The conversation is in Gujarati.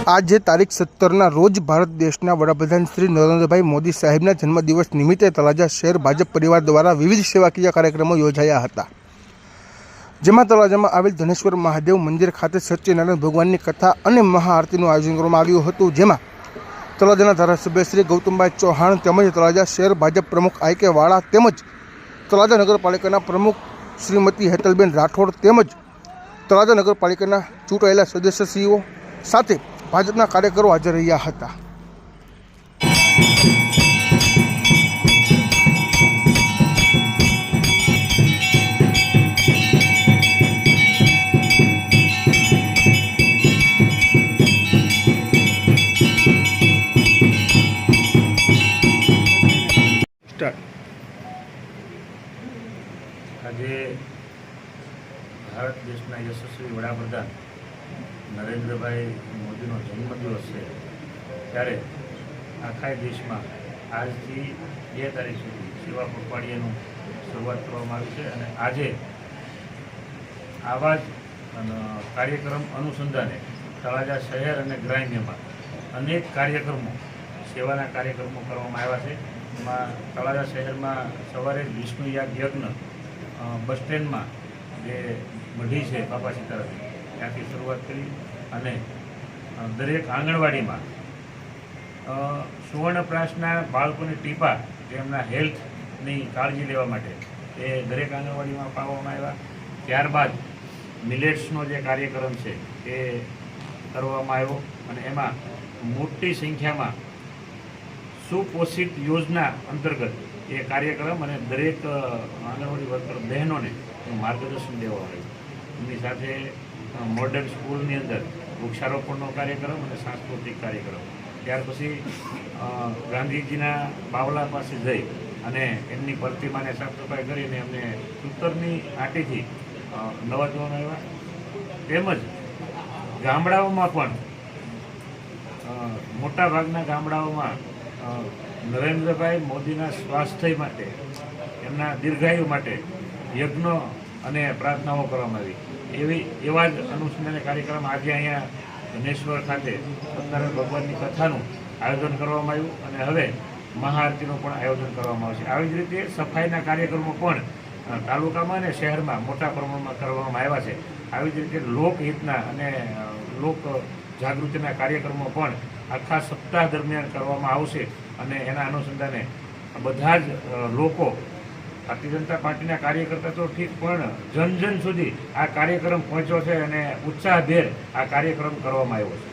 આજે તારીખ સત્તરના રોજ ભારત દેશના વડાપ્રધાન શ્રી નરેન્દ્રભાઈ મોદી સાહેબના જન્મદિવસ નિમિત્તે તળાજા શહેર ભાજપ પરિવાર દ્વારા વિવિધ સેવાકીય કાર્યક્રમો યોજાયા હતા. જેમાં તળાજામાં આવેલ ધનેશ્વર મહાદેવ મંદિર ખાતે સત્યનારાયણ ભગવાનની કથા અને મહાઆરતીનું આયોજન કરવામાં આવ્યું હતું, જેમાં તળાજાના ધારાસભ્ય શ્રી ગૌતમભાઈ ચૌહાણ તેમજ તળાજા શહેર ભાજપ પ્રમુખ આઈ વાળા તેમજ તળાજા નગરપાલિકાના પ્રમુખ શ્રીમતી હેતલબેન રાઠોડ તેમજ તળાજા નગરપાલિકાના ચૂંટાયેલા સદસ્યશ્રીઓ સાથે ભાજપના કાર્યકરો હાજર રહ્યા હતા સ્ટાર્ટ આજે ભારત દેશના યશસ્વી વડાપ્રધાન નરેન્દ્રભાઈ મોદીનો જન્મદિવસ છે. ત્યારે આખા દેશમાં આજથી બે તારીખ સુધી સેવા પખવાડિયાનું શરૂઆત કરવામાં આવી છે અને આજે આવા જ કાર્યક્રમ અનુસંધાને તળાજા શહેર અને ગ્રામ્યમાં અનેક કાર્યક્રમો, સેવાના કાર્યક્રમો કરવામાં આવ્યા છે. એમાં તળાજા શહેરમાં સવારે વિષ્ણુ યાગ યજ્ઞ બસ સ્ટેન્ડમાં જે મઢી છે બાપા સીતારામ ત્યાંથી શરૂઆત કરી અને દરેક આંગણવાડીમાં સુવર્ણપ્રાસના બાળકોની ટીપા એમના હેલ્થની કાળજી લેવા માટે એ દરેક આંગણવાડીમાં અપાવવામાં આવ્યા. ત્યારબાદ મિલેટ્સનો જે કાર્યક્રમ છે એ કરવામાં આવ્યો અને એમાં મોટી સંખ્યામાં સુપોષિત યોજના અંતર્ગત એ કાર્યક્રમ અને દરેક આંગણવાડી વર્કર બહેનોને માર્ગદર્શન દેવામાં આવ્યું. એમની સાથે મોડર્ન સ્કૂલની અંદર વૃક્ષારોપણનો કાર્યક્રમ અને સાંસ્કૃતિક કાર્યક્રમ. ત્યાર પછી ગાંધીજીના બાવલા પાસે જઈ અને એમની પ્રતિમાને સાફ સફાઈ કરીને એમને સૂતરની આંટીથી નવાજવાનો આવ્યા. તેમજ ગામડાઓમાં પણ મોટાભાગના ગામડાઓમાં નરેન્દ્રભાઈ મોદીના સ્વાસ્થ્ય માટે, એમના દીર્ઘાયુ માટે યજ્ઞો અને પ્રાર્થનાઓ કરવામાં આવી. એવી, એવા જ અનુસંધાને કાર્યક્રમ આજે અહીંયા ધનેશ્વર ખાતે સત્યનારાયણ ભગવાનની કથાનું આયોજન કરવામાં આવ્યું અને હવે મહાઆરતીનું પણ આયોજન કરવામાં આવશે. આવી જ રીતે સફાઈના કાર્યક્રમો પણ તાલુકામાં અને શહેરમાં મોટા પ્રમાણમાં કરવામાં આવ્યા છે. આવી જ રીતે લોકહિતના અને લોક જાગૃતિના કાર્યક્રમો પણ આખા સપ્તાહ દરમિયાન કરવામાં આવશે અને એના અનુસંધાને બધા જ લોકો ભારતીય જનતા પાર્ટીના કાર્યકર્તા તો ઠીક, પણ જન જન સુધી આ કાર્યક્રમ પહોંચ્યો છે અને ઉત્સાહભેર આ કાર્યક્રમ કરવામાં આવ્યો છે.